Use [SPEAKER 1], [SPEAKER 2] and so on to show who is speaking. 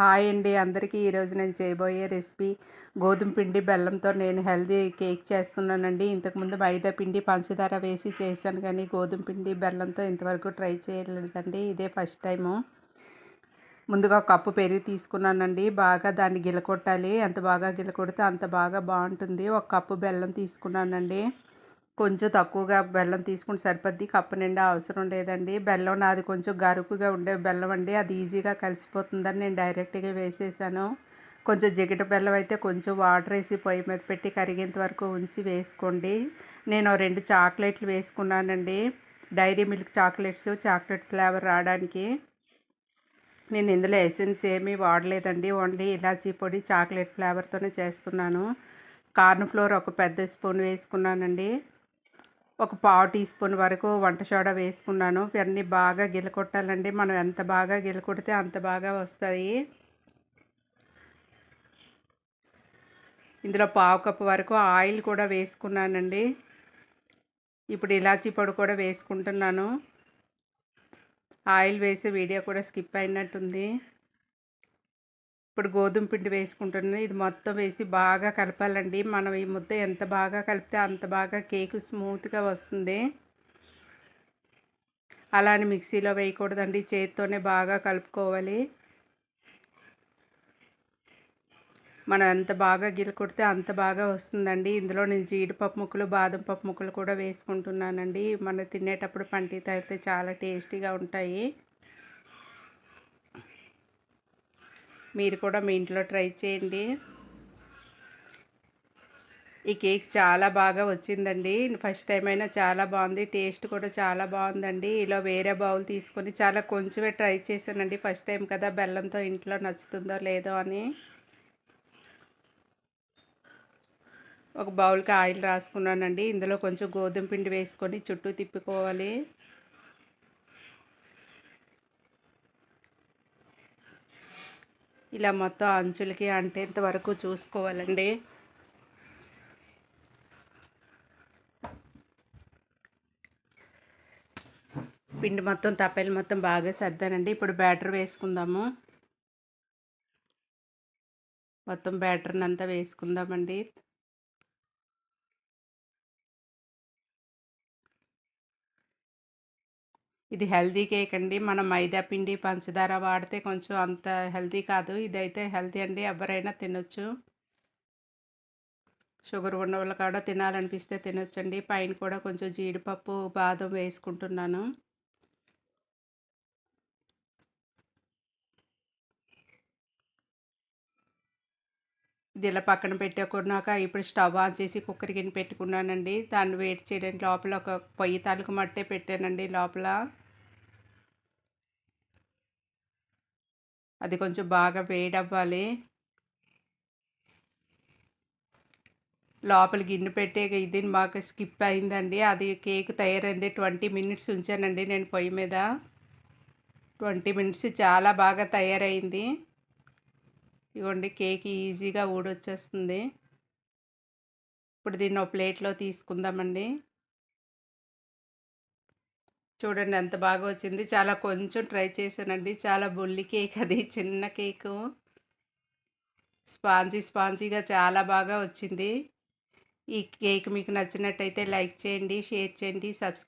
[SPEAKER 1] Hi అండి. అందరికీ ఈరోజు నేను చేయబోయే రెసిపీ గోధుమ పిండి బెల్లంతో నేను హెల్దీ కేక్ చేస్తున్నానండి. ఇంతకుముందు మైదా పిండి పంచదార వేసి చేశాను కానీ గోధుమ పిండి బెల్లంతో ఇంతవరకు ట్రై చేయలేదండి. ఇదే ఫస్ట్ టైము. ముందుగా కప్పు పెరుగు తీసుకున్నానండి. బాగా దాన్ని గిలకొట్టాలి. ఎంత బాగా గిలకొడితే అంత బాగా బాగుంటుంది. ఒక కప్పు బెల్లం తీసుకున్నానండి. కొంచెం తక్కువగా బెల్లం తీసుకుని సరిపోద్ది. కప్పు నిండా అవసరం లేదండి. బెల్లం నాది కొంచెం గరుకుగా ఉండే బెల్లం అండి. అది ఈజీగా కలిసిపోతుందని నేను డైరెక్ట్గా వేసేసాను. కొంచెం జిగట బెల్లం అయితే కొంచెం వాటర్ వేసి పొయ్యి మీద పెట్టి కరిగేంత వరకు ఉంచి వేసుకోండి. నేను రెండు చాక్లెట్లు వేసుకున్నానండి. Dairy Milk chocolates chocolate flavour రావడానికి. నేను ఇందులో ఎసెన్స్ ఏమీ వాడలేదండి. ఓన్లీ ఇలాచీ పొడి చాక్లెట్ ఫ్లేవర్తోనే చేస్తున్నాను. కార్న్ ఫ్లోర్ ఒక పెద్ద స్పూన్ వేసుకున్నానండి. ఒక పావు టీ స్పూన్ వరకు వంట సోడా వేసుకున్నాను. ఇవన్నీ బాగా గిలకొట్టాలండి. మనం ఎంత బాగా గిలకొడితే అంత బాగా వస్తాయి. ఇందులో పావు కప్పు వరకు ఆయిల్ కూడా వేసుకున్నానండి. ఇప్పుడు ఇలాచీ పొడి కూడా వేసుకుంటున్నాను. ఆయిల్ వేసే వీడియో కూడా స్కిప్ అయినట్టుంది. ఇప్పుడు గోధుమ పిండి వేసుకుంటున్నాను. ఇది మొత్తం వేసి బాగా కలపాలండి. మనం ఈ ముద్ద ఎంత బాగా కలిపితే అంత బాగా కేకు స్మూత్గా వస్తుంది. అలానే మిక్సీలో వేయకూడదండి. చేతితోనే బాగా కలుపుకోవాలి. మనం ఎంత బాగా గిలుకొడితే అంత బాగా వస్తుందండి. ఇందులో నేను జీడిపప్పు ముక్కలు బాదం పప్పు ముక్కలు కూడా వేసుకుంటున్నానండి. మనం తినేటప్పుడు పంటి అయితే చాలా టేస్టీగా ఉంటాయి. మీరు కూడా మీ ఇంట్లో ట్రై చేయండి. ఈ కేక్ చాలా బాగా వచ్చిందండి. ఫస్ట్ టైం అయినా చాలా బాగుంది. టేస్ట్ కూడా చాలా బాగుందండి. ఇలా వేరే బౌల్ తీసుకొని చాలా కొంచెమే ట్రై చేశానండి. ఫస్ట్ టైం కదా బెల్లంతో ఇంట్లో నచ్చుతుందో లేదో అని. ఒక బౌల్కి ఆయిల్ రాసుకున్నానండి. ఇందులో కొంచెం గోధుమ పిండి వేసుకొని చుట్టూ తిప్పుకోవాలి. ఇలా మొత్తం అంచులకి అంటేంత వరకు చూసుకోవాలండి. పిండి మొత్తం తప్పేలు మొత్తం బాగా సర్దానండి. ఇప్పుడు బ్యాటర్ వేసుకుందాము. మొత్తం బ్యాటర్ని అంతా వేసుకుందామండి. ఇది హెల్తీ కేక్ అండి. మనం మైదా పిండి పంచదార వాడితే కొంచెం అంత హెల్తీ కాదు. ఇదైతే హెల్తీ అండి. ఎవరైనా తినొచ్చు. షుగర్ ఉన్న వాళ్ళు కూడా తినాలనిపిస్తే తినొచ్చండి. పైన కూడా కొంచెం జీడిపప్పు బాదం వేసుకుంటున్నాను. ఇది ఇలా పక్కన పెట్టుకున్నాక ఇప్పుడు స్టవ్ ఆన్ చేసి కుక్కర్ గిన్నె పెట్టుకున్నానండి. దాన్ని వేడి చేయడానికి లోపల ఒక పొయ్యి తాలూకు మట్టే పెట్టానండి లోపల. అది కొంచెం బాగా వేడవ్వాలి. లోపల గిన్నె పెట్టే ఇది బాగా స్కిప్ అయిందండి. అది కేక్ తయారైంది ట్వంటీ మినిట్స్ ఉంచానండి నేను పొయ్యి మీద. ట్వంటీ మినిట్స్ చాలా బాగా తయారైంది. ఇవ్వండి కేక్ ఈజీగా ఊడొచ్చేస్తుంది. ఇప్పుడు దీన్ని ఒక ప్లేట్లో తీసుకుందామండి. చూడండి ఎంత బాగా వచ్చింది. చాలా కొంచెం ట్రై చేశానండి. చాలా బుల్లి కేక్ అది చిన్న కేకు. స్పాంజీ స్పాంజీగా చాలా బాగా వచ్చింది. ఈ కేక్ మీకు నచ్చినట్టయితే లైక్ చేయండి షేర్ చేయండి సబ్స్క్రైబ్